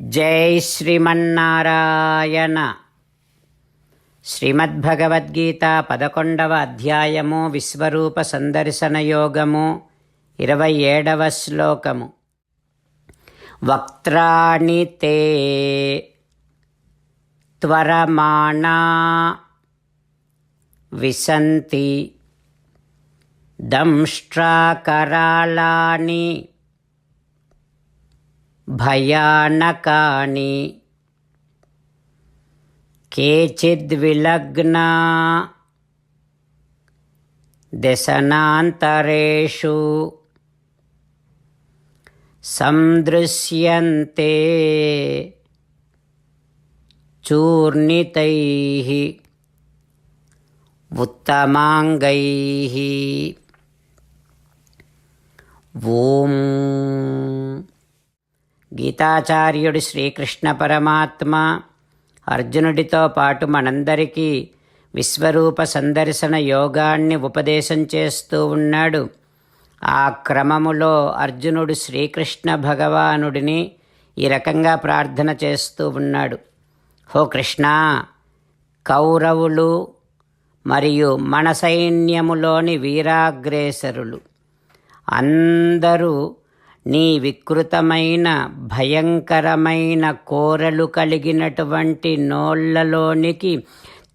జై శ్రీమన్నారాయణ. శ్రీమద్భగవద్గీత పదకొండవ అధ్యాయము విశ్వరూప సందర్శన యోగము ఇరవై ఏడవ శ్లోకము. వక్త్రాణి తే త్వరమాణా విసంతి దంష్ట్రాకరాళాని भयानका केचिद्विलग्ना दिशनान्तरेषु सन्दृश्यन्ते चूर्णितैः उत्तमाङ्गैः। ॐ గీతాచార్యుడు శ్రీకృష్ణ పరమాత్మ. అర్జునుడితో పాటు మనందరికీ విశ్వరూప సందర్శన యోగాన్ని ఉపదేశం చేస్తూ ఉన్నాడు. ఆ క్రమములో అర్జునుడు శ్రీకృష్ణ భగవానుడిని ఈ రకంగా ప్రార్థన చేస్తూ ఉన్నాడు. హో కృష్ణ కౌరవులు మరియు మన సైన్యములోని వీరాగ్రేసరులు అందరూ నీ వికృతమైన భయంకరమైన కోరలు కలిగినటువంటి నోళ్ళలోనికి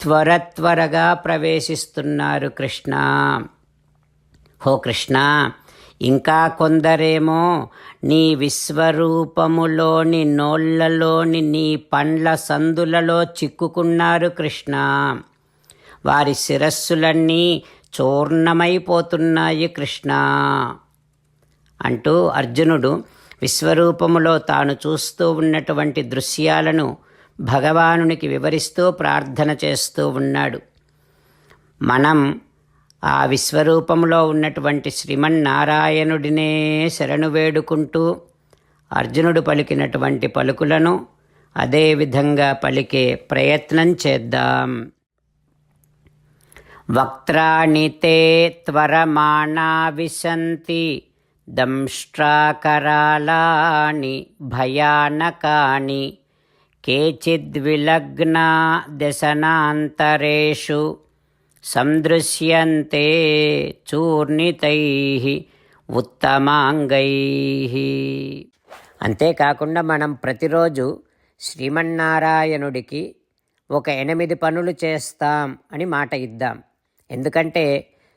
త్వర త్వరగా ప్రవేశిస్తున్నారు కృష్ణ. హో కృష్ణ ఇంకా కొందరేమో నీ విశ్వరూపములోని నోళ్ళలోని నీ పండ్ల సందులలో చిక్కుకున్నారు కృష్ణ. వారి శిరస్సులన్నీ చూర్ణమైపోతున్నాయి కృష్ణ. అంటూ అర్జునుడు విశ్వరూపములో తాను చూస్తూ ఉన్నటువంటి దృశ్యాలను భగవానునికి వివరిస్తూ ప్రార్థన చేస్తూ ఉన్నాడు. మనం ఆ విశ్వరూపంలో ఉన్నటువంటి శ్రీమన్నారాయణుడినే శరణు వేడుకుంటూ అర్జునుడు పలికినటువంటి పలుకులను అదేవిధంగా పలికే ప్రయత్నం చేద్దాం. వక్త్రాణి తే త్వరమాణా విశంతి దంష్ట్రాకరాళాని భయానకాని కేచిద్విలగ్నా దశనాంతరేషు సందృశ్యంతే చూర్ణితై ఉత్తమాంగై. అంతేకాకుండా మనం ప్రతిరోజు శ్రీమన్నారాయణుడికి ఒక ఎనిమిది పనులు చేస్తాం అని మాట ఇద్దాం. ఎందుకంటే